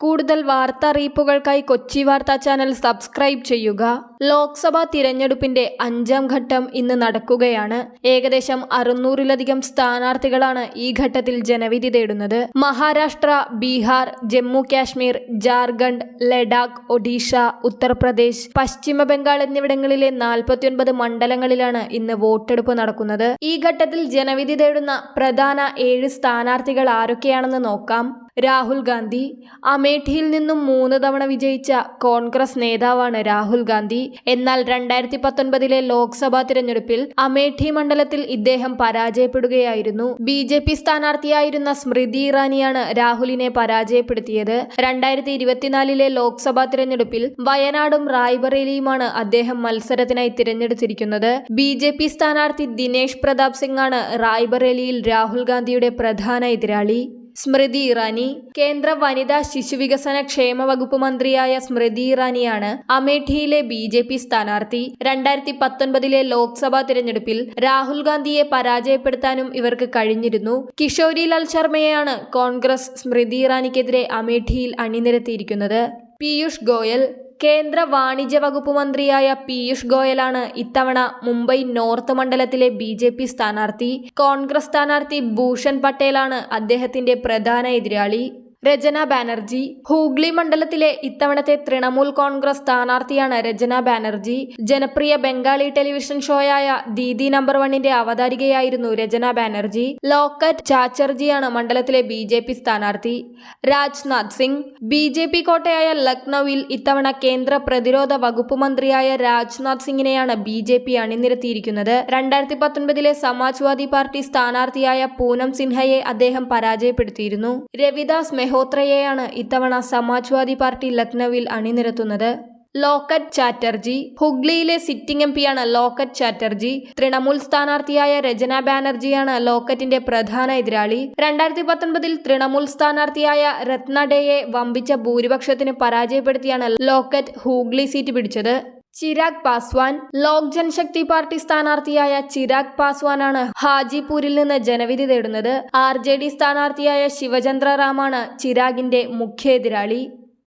കൂടുതൽ വാർത്താ അറിയിപ്പുകൾക്കായി കൊച്ചി വാർത്താ ചാനൽ സബ്സ്ക്രൈബ് ചെയ്യുക. ലോക്സഭാ തിരഞ്ഞെടുപ്പിന്റെ അഞ്ചാം ഘട്ടം ഇന്ന് നടക്കുകയാണ്. ഏകദേശം അറുന്നൂറിലധികം സ്ഥാനാർത്ഥികളാണ് ഈ ഘട്ടത്തിൽ ജനവിധി തേടുന്നത്. മഹാരാഷ്ട്ര ബീഹാർ ജമ്മു കാശ്മീർ ജാർഖണ്ഡ് ലഡാക്ക് ഒഡീഷ ഉത്തർപ്രദേശ് പശ്ചിമ ബംഗാൾ എന്നിവിടങ്ങളിലെ നാൽപ്പത്തിയൊൻപത് മണ്ഡലങ്ങളിലാണ് ഇന്ന് വോട്ടെടുപ്പ് നടക്കുന്നത്. ഈ ഘട്ടത്തിൽ ജനവിധി തേടുന്ന പ്രധാന ഏഴ് സ്ഥാനാർത്ഥികൾ ആരൊക്കെയാണെന്ന് നോക്കാം. രാഹുൽ ഗാന്ധി. അമേഠിയിൽ നിന്നും മൂന്ന് തവണ വിജയിച്ച കോൺഗ്രസ് നേതാവാണ് രാഹുൽ ഗാന്ധി. എന്നാൽ രണ്ടായിരത്തി പത്തൊൻപതിലെ ലോക്സഭാ തിരഞ്ഞെടുപ്പിൽ അമേഠി മണ്ഡലത്തിൽ ഇദ്ദേഹം പരാജയപ്പെടുകയായിരുന്നു. ബി ജെ പി സ്ഥാനാർത്ഥിയായിരുന്ന സ്മൃതി ഇറാനിയാണ് രാഹുലിനെ പരാജയപ്പെടുത്തിയത്. രണ്ടായിരത്തി ഇരുപത്തിനാലിലെ ലോക്സഭാ തിരഞ്ഞെടുപ്പിൽ വയനാടും റായ്ബറേലിയുമാണ് അദ്ദേഹം മത്സരത്തിനായി തിരഞ്ഞെടുത്തിരിക്കുന്നത്. ബി ജെ പി സ്ഥാനാർത്ഥി ദിനേശ് പ്രതാപ് സിംഗ് ആണ് റായ്ബറേലിയിൽ രാഹുൽ ഗാന്ധിയുടെ പ്രധാന എതിരാളി. സ്മൃതി ഇറാനി കേന്ദ്ര വനിതാ ശിശുവികസന ക്ഷേമ വകുപ്പ് മന്ത്രിയായ സ്മൃതി ഇറാനിയാണ് അമേഠിയിലെ ബി ജെ പി സ്ഥാനാർത്ഥി. രണ്ടായിരത്തി പത്തൊൻപതിലെ ലോക്സഭാ തിരഞ്ഞെടുപ്പിൽ രാഹുൽ ഗാന്ധിയെ പരാജയപ്പെടുത്താനും ഇവർക്ക് കഴിഞ്ഞിരുന്നു. കിഷോരി ലാൽ ശർമ്മയെയാണ് കോൺഗ്രസ് സ്മൃതി ഇറാനിക്കെതിരെ അമേഠിയിൽ അണിനിരത്തിയിരിക്കുന്നത്. പീയൂഷ് ഗോയൽ കേന്ദ്ര വാണിജ്യ വകുപ്പ് മന്ത്രിയായ പീയൂഷ് ഗോയലാണ് ഇത്തവണ മുംബൈ നോർത്ത് മണ്ഡലത്തിലെ ബി ജെ പി സ്ഥാനാർത്ഥി കോൺഗ്രസ് സ്ഥാനാർത്ഥി ഭൂഷൺ പട്ടേലാണ് അദ്ദേഹത്തിന്റെ പ്രധാന എതിരാളി. രചന ബാനർജി. ഹൂഗ്ലി മണ്ഡലത്തിലെ ഇത്തവണത്തെ തൃണമൂൽ കോൺഗ്രസ് സ്ഥാനാർത്ഥിയാണ് രചന ബാനർജി. ജനപ്രിയ ബംഗാളി ടെലിവിഷൻ ഷോയായ ദീദി നമ്പർ വണ്ണിന്റെ അവതാരികയായിരുന്നു രചന ബാനർജി. ലോക്കറ്റ് ചാച്ചർജിയാണ് മണ്ഡലത്തിലെ ബി ജെ പി സ്ഥാനാർത്ഥി. Rajnath Singh. B J P കോട്ടയായ ലക്നൌവിൽ ഇത്തവണ കേന്ദ്ര പ്രതിരോധ വകുപ്പ് മന്ത്രിയായ രാജ്നാഥ് സിംഗിനെയാണ് ബി ജെ പി അണിനിരത്തിയിരിക്കുന്നത്. രണ്ടായിരത്തി പത്തൊൻപതിലെ സമാജ്വാദി പാർട്ടി സ്ഥാനാർത്ഥിയായ പൂനം സിൻഹയെ അദ്ദേഹം പരാജയപ്പെടുത്തിയിരുന്നു. രവിദാസ് മെഹോത്രയെയാണ് ഇത്തവണ സമാജ്വാദി പാർട്ടി ലക്നൌവിൽ അണിനിരത്തുന്നത്. ലോക്കറ്റ് ചാറ്റർജി ഹുഗ്ലിയിലെ സിറ്റിംഗ് എം പിയാണ് ലോക്കറ്റ് ചാറ്റർജി തൃണമൂൽ സ്ഥാനാർത്ഥിയായ രചന ബാനർജിയാണ് ലോക്കറ്റിന്റെ പ്രധാന എതിരാളി. രണ്ടായിരത്തി പത്തൊൻപതിൽ തൃണമൂൽ സ്ഥാനാർത്ഥിയായ രത്നഡയെ വമ്പിച്ച ഭൂരിപക്ഷത്തിന് പരാജയപ്പെടുത്തിയാണ് ലോക്കറ്റ് ഹൂഗ്ലി സീറ്റ് പിടിച്ചത്. ചിരാഗ് പാസ്വാൻ ലോക് ജനശക്തി പാർട്ടി സ്ഥാനാർത്ഥിയായ ചിരാഗ് പാസ്വാനാണ് ഹാജിപൂരിൽ നിന്ന് ജനവിധി തേടുന്നത്. ആർ ജെ ഡി സ്ഥാനാർത്ഥിയായ ശിവചന്ദ്ര റാമാണ് ചിരാഗിന്റെ മുഖ്യ എതിരാളി.